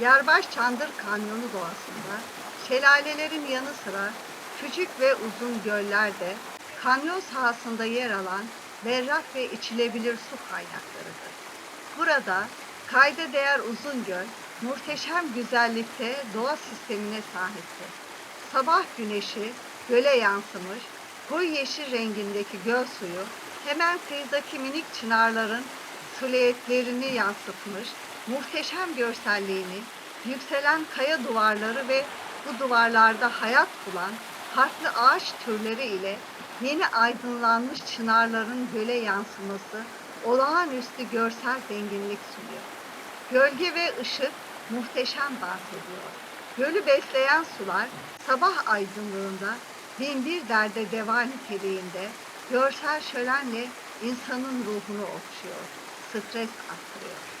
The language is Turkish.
Yerbaş Çandır Kanyonu doğasında şelalelerin yanı sıra küçük ve uzun göller de kanyon sahasında yer alan berrak ve içilebilir su kaynaklarıdır. Burada kayda değer uzun göl muhteşem güzellikte doğa sistemine sahiptir. Sabah güneşi göle yansımış, koyu yeşil rengindeki göl suyu hemen kıyıdaki minik çınarların silüetlerini yansıtmış, muhteşem görselliğini, yükselen kaya duvarları ve bu duvarlarda hayat bulan farklı ağaç türleri ile yeni aydınlanmış çınarların göle yansıması olağanüstü görsel zenginlik sunuyor. Gölge ve ışık muhteşem dans ediyor. Gölü besleyen sular sabah aydınlığında bin bir derde deva niteliğinde görsel şölenle insanın ruhunu okşuyor, subscribe આપ કર્યો